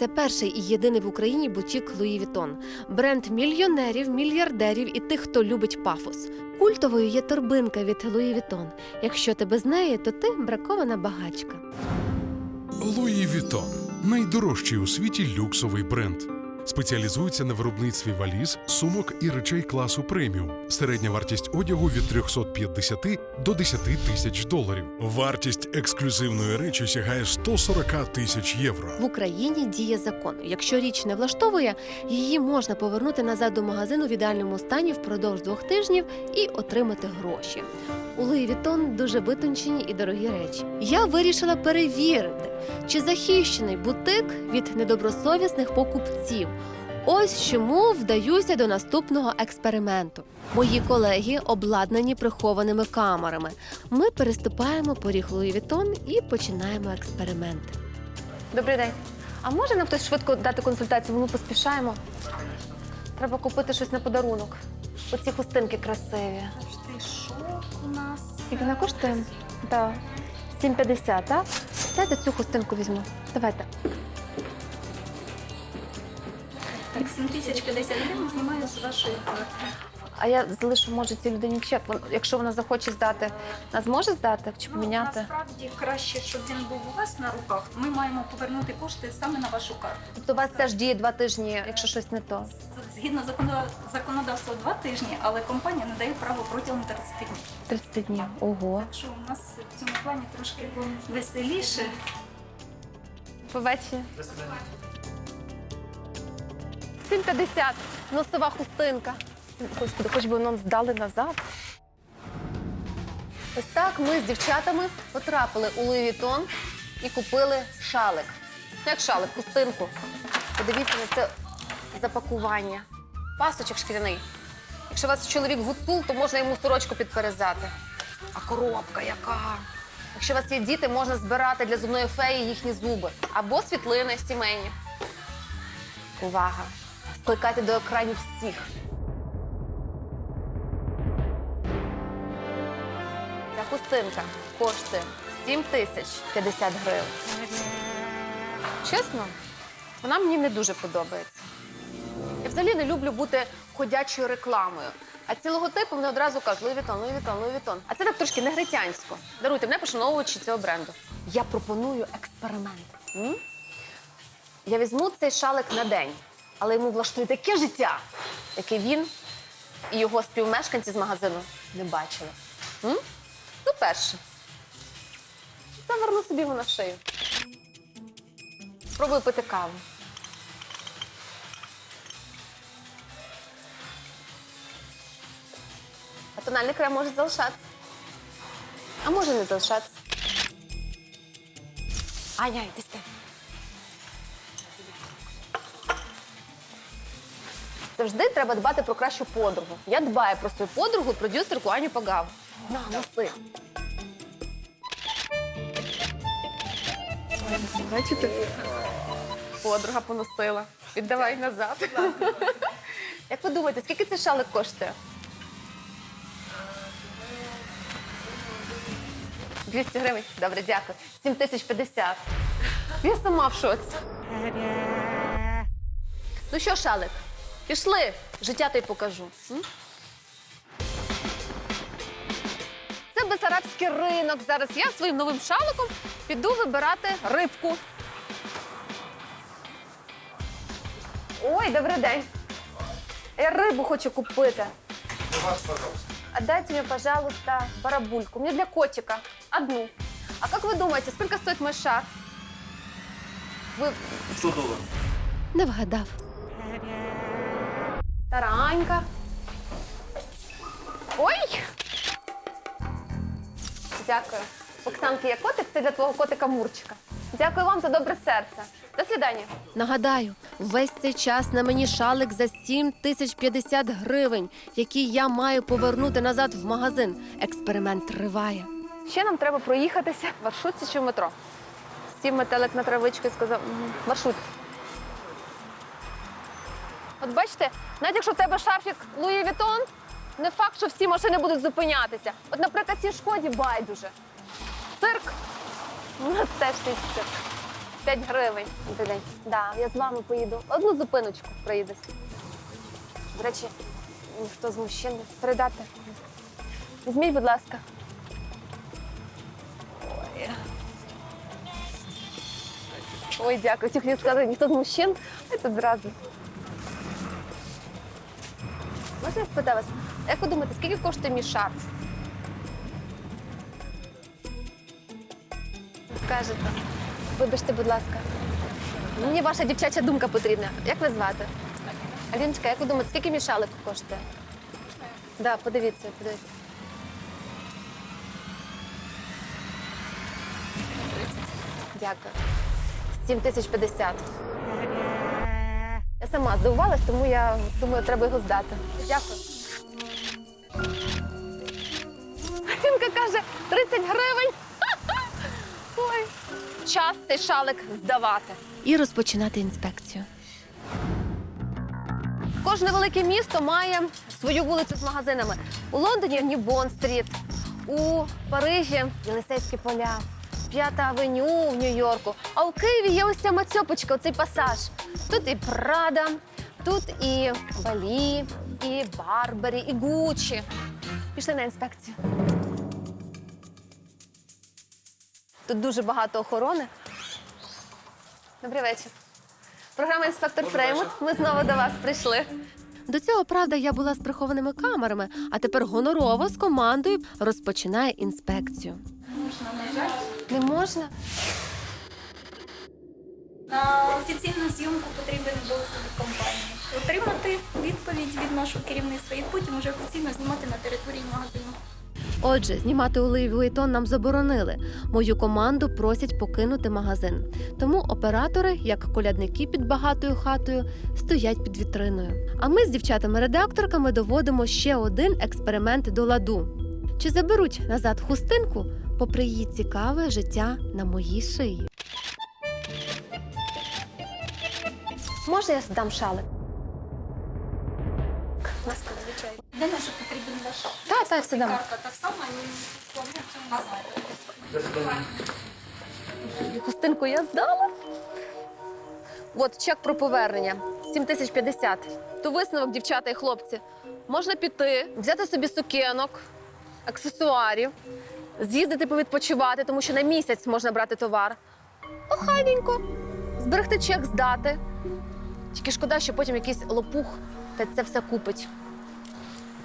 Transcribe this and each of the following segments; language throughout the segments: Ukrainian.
Це перший і єдиний в Україні бутік Луї Вітон. Бренд мільйонерів, мільярдерів і тих, хто любить пафос. Культовою є торбинка від Луї Вітон. Якщо ти без неї, то ти бракована багачка. Луї Вітон найдорожчий у світі люксовий бренд. Спеціалізується на виробництві валіз, сумок і речей класу преміум. Середня вартість одягу від 350 до 10 тисяч доларів. Вартість ексклюзивної речі сягає 140 тисяч євро. В Україні діє закон. Якщо річ не влаштовує, її можна повернути назад до магазину в ідеальному стані впродовж двох тижнів і отримати гроші. У Луї Вітон дуже витончені і дорогі речі. Я вирішила перевірити, чи захищений бутик від недобросовісних покупців. Ось чому вдаюся до наступного експерименту. Мої колеги обладнані прихованими камерами. Ми переступаємо поріг Луї Вітон і починаємо експеримент. Добрий день. А може нам хтось швидко дати консультацію? Бо Ми поспішаємо. Треба купити щось на подарунок. Оці хустинки красиві. Ти шок у нас. Скільки вона коштує? Так. 7,50, так? Дайте цю хустинку візьму. Давайте. Так, 7050 гривень знімаю з вашої карти. А я залишу, може, цій людині чек. Вон- Якщо вона захоче здати, вона зможе здати чи Ну, поміняти? насправді краще, щоб він був у вас на руках. Ми маємо повернути кошти саме на вашу карту. Тобто у вас теж діє два тижні, якщо щось не то. Згідно законо- законодавства два тижні, але компанія надає право протягом 30 днів. 30 днів. Ого. Так що у нас в цьому плані трошки веселіше. Побачення. 7,50. Носова хустинка. Господи, хоч би нам здали назад. Ось так ми з дівчатами потрапили у Луї Вітон і купили шалик. Ну, Як шалик, хустинку. Подивіться на це запакування. Пасочок шкіряний. Якщо у вас чоловік гуцул, то можна йому сорочку підперезати. А коробка яка? Якщо у вас є діти, можна збирати для зубної феї їхні зуби або світлини сімейні. Увага! Скликайте до екранів всіх. Ця хустинка коштує 7 тисяч 50 гривень. Чесно, вона мені не дуже подобається. Я взагалі не люблю бути ходячою рекламою. А ці логотипи вони одразу кажуть Луї Вітон, Луї Вітон. А це так трошки негритянсько. Даруйте, мене пошановувачі цього бренду. Я пропоную експеримент. М? Я візьму цей шалик на день, але йому влаштую таке життя, яке він і його співмешканці з магазину не бачили. М? Ну, перше. Заверну собі його на шию. Спробую пити каву. А тональний крем може залишатися. А може не залишатися. Аня, йди сюди. Завжди треба дбати про кращу подругу. Я дбаю про свою подругу, продюсерку Аню Пагаву. На, носи. Бачите? Подруга поносила. Віддавай назад. Як ви думаєте, скільки цей шалик коштує? 200 гривень. Добре, дякую. 7 тисяч 50. Я сама в шоці. Ну що, шалик, пішли. Життя тобі покажу. М? Це Бесарабський ринок. Зараз я своїм новим шаликом піду вибирати рибку. Ой, добрий день. Я рибу хочу купити. Отдайте мне, пожалуйста, барабульку. Мне для котика. Одну. А как вы думаете, сколько стоит мой шар? Вы... 100 доларів. Не вгадав. Таранька. Ой! Дякую. Оксанки, є котик, це для твого котика Мурчика. Дякую вам за добре серце. До свидання. Нагадаю, весь цей час на мені шалик за 7 тисяч 50 гривень, який я маю повернути назад в магазин. Експеримент триває. Ще нам треба проїхатися в маршрутці чи в метро. Сів метелик на травичку і сказав «Мгм, маршрутці. От бачите, навіть якщо в тебе шарфік Луї Вітон, не факт, що всі машини будуть зупинятися. От, наприклад, цій шкоді байдуже. Цирк. У нас теж цей цирк. 5 гривень. День. Да, я з вами поїду. Одну зупиночку проїдусь. До речі, ніхто з мужчин передати. Візьміть, будь ласка. Ой. Ой, дякую. Хотів сказати, ніхто з мужчин. Я тут зразу. Можна я спитаю вас, як ви думаєте, скільки коштує мій шарф? Скажете. Вибачте, будь ласка. Мені ваша дівчача думка потрібна. Як ви звати? Аліночка, як ви думаєте, скільки мій шалик коштує? Так, да, подивіться, подивіться. Дякую. 7050. Я сама здивувалась, тому я думаю, треба його здати. Дякую. Жінка каже 30 гривень. Ой. Час цей шалик здавати. І розпочинати інспекцію. Кожне велике місто має свою вулицю з магазинами. У Лондоні Нібон-стріт, у Парижі Єлисейські поля, П'ята авеню в Нью-Йорку. А у Києві є ось ця мацьопочка, оцей пасаж. Тут і Прада, тут і Балі, і Барбері, і Гуччі. Пішли на інспекцію. Тут дуже багато охорони. Добрий вечір. Програма інспектор Фреймут. Ми знову до вас прийшли. До цього, правда, я була з прихованими камерами, а тепер гонорово з командою розпочинає інспекцію. Можна. Не можна? На офіційну зйомку потрібен досвід компанії. Отримати відповідь від нашого керівництва і потім вже офіційно знімати на території магазину. Отже, знімати у Вуїтон нам заборонили. Мою команду просять покинути магазин. Тому оператори, як колядники під багатою хатою, стоять під вітриною. А ми з дівчатами-редакторками доводимо ще один експеримент до ладу. Чи заберуть назад хустинку, попри її цікаве життя на моїй шиї? Можна я здам шалик? Ласка, звичайно. Де наша потрібен ваш Так, так, все дам. карта так само і повністю назад. Хустинку я здала. От чек про повернення 7050. То висновок, дівчата і хлопці. Можна піти, взяти собі сукенок, аксесуарів, з'їздити повідпочивати, тому що на місяць можна брати товар. Охайненько. Зберегти чек, здати. Тільки шкода, що потім якийсь лопух та це все купить.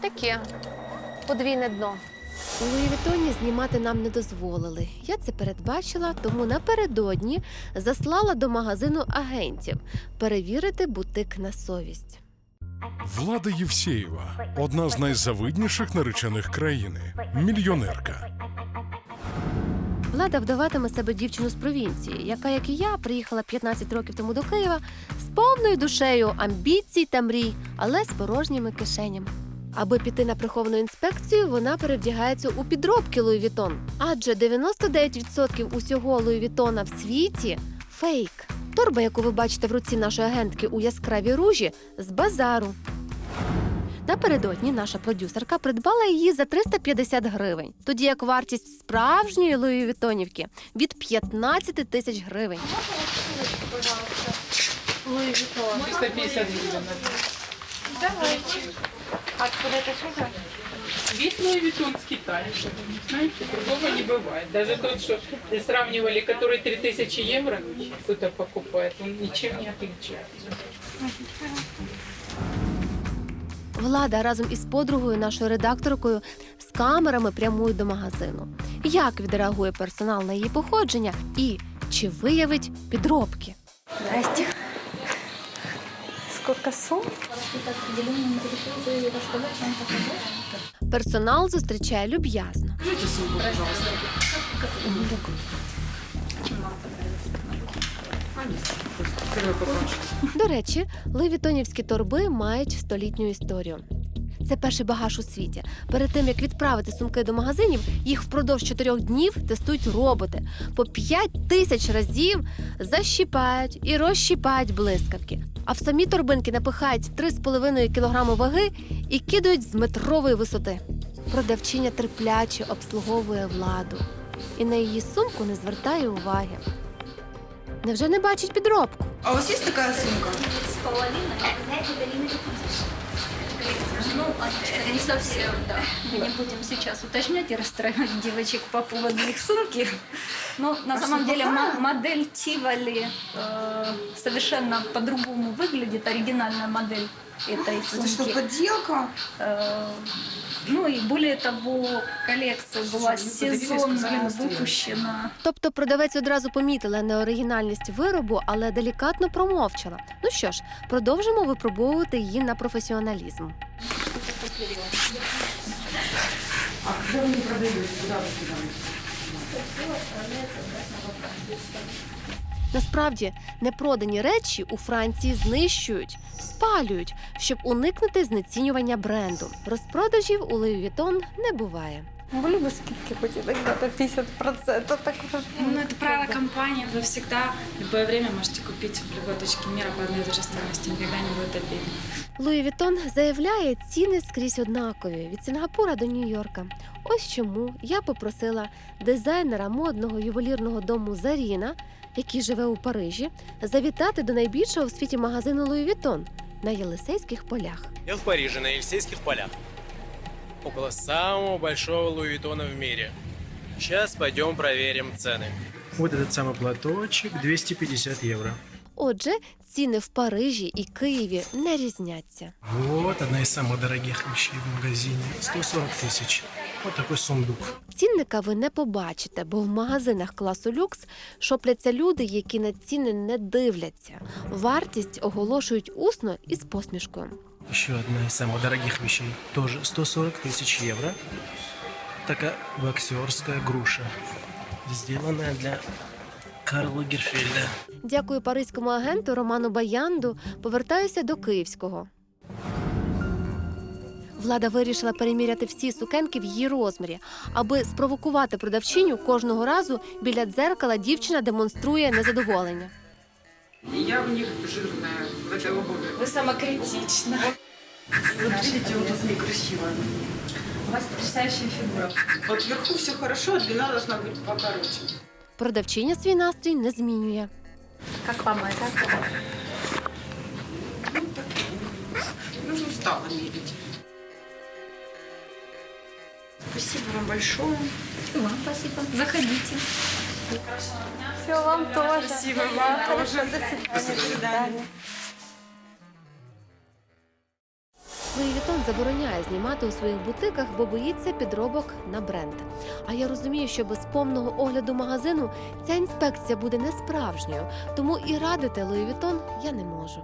Таке подвійне дно. У Луї Вітоні знімати нам не дозволили. Я це передбачила, тому напередодні заслала до магазину агентів перевірити бутик на совість. Влада Євсєєва одна з найзавидніших наречених країни. Мільйонерка. Влада вдаватиме себе дівчину з провінції, яка, як і я, приїхала 15 років тому до Києва повною душею амбіцій та мрій, але з порожніми кишенями. Аби піти на приховану інспекцію, вона перевдягається у підробки Луї Вітон. Адже 99% усього Луї Вітона в світі фейк. Торба, яку ви бачите в руці нашої агентки у яскравій ружі, з базару. Напередодні наша продюсерка придбала її за 350 гривень, тоді як вартість справжньої Луї Вітонівки від 15 тисяч гривень. 350 гривен. Откуда это сюда? Весь Луи Виттон с Китая. Знаете, другого не бывает. Даже тот, что сравнивали, который 3000 евро кто-то покупает, он ничем не отличается. Влада разом із подругою, нашою редакторкою, з камерами прямують до магазину. Як відреагує персонал на її походження і чи виявить підробки? Здрасте. Показать. Персонал зустрічає люб'язно. До речі, левітонівські торби мають столітню історію. Це перший багаж у світі. Перед тим як відправити сумки до магазинів, їх впродовж чотирьох днів тестують роботи. По 5 тисяч разів защіпають і розщіпають блискавки. А в самі торбинки напихають 3,5 кг ваги і кидають з метрової висоти. Продавчиня терпляче обслуговує владу і на її сумку не звертає уваги. Невже не бачить підробку? А вас есть такая сумка? С половиной, знаете, Галина Лепутишина. Ну, это не совсем, да. Мы не будем сейчас уточнять и расстраивать девочек по поводу их сумки. Но на самом деле мо- модель Тивали э, совершенно по-другому выглядит, оригинальная модель этой Это что, сумки. подделка? Э, Ну и более того, коллекция была сезонно выпущена. Тобто продавець одразу помітила неоригінальність виробу, але делікатно промовчала. Ну що ж, продовжимо випробовувати її на професіоналізм. А когда вы не продаете? Куда вы кидаете? Насправді непродані речі у Франції знищують, спалюють, щоб уникнути знецінювання бренду. Розпродажів у Louis Vuitton не буває. Были бы скидки хоть иногда 50%, так уже. Ну, это правило компании. Вы всегда, в любое время можете купить в любой точке мира по одной и той же стоимости. Никогда не будет обидно. Louis Vuitton заявляє, ціни скрізь однакові від Сінгапура до Нью-Йорка. Ось чому я попросила дизайнера модного ювелірного дому Заріна, який живе у Парижі, завітати до найбільшого в світі магазину Louis Vuitton на Єлисейських полях. Я в Париже, на Елисейских полях. Около самого большого Луи Виттона в мире. Сейчас пойдем проверим цены. Вот этот самый платочек 250 евро. Отже, ціни в Парижі і Києві не різняться. Вот одна из самых дорогих вещей в магазине. 140 тысяч. Вот такой сундук. Цінника ви не побачите, бо в магазинах класу люкс шопляться люди, які на ціни не дивляться. Вартість оголошують усно і з посмішкою. Еще одна из самых дорогих вещей. Тоже 140 тысяч евро. Такая боксерская груша. Сделанная для Карла Герфельда. Дякую паризькому агенту Роману Баянду. Повертаюся до київського. Влада вирішила переміряти всі сукенки в її розмірі, аби спровокувати продавчиню кожного разу біля дзеркала дівчина демонструє незадоволення. Я в них жирная, в этой обуви. Вы самокритичны. Вот видите, вот тут некрасиво. У вас потрясающая фигура. Вот вверху все хорошо, а длина должна быть покороче. Продавчиня свій настрій не змінює. Как вам это? Ну, так, ну, уже устала мерить. Спасибо вам большое. И вам спасибо. Заходите. Все, вам тоже. Спасибо вам тоже. До свидания. Луї Вітон забороняє знімати у своїх бутиках, бо боїться підробок на бренд. А я розумію, що без повного огляду магазину ця інспекція буде несправжньою, тому і радити Луї Вітон я не можу.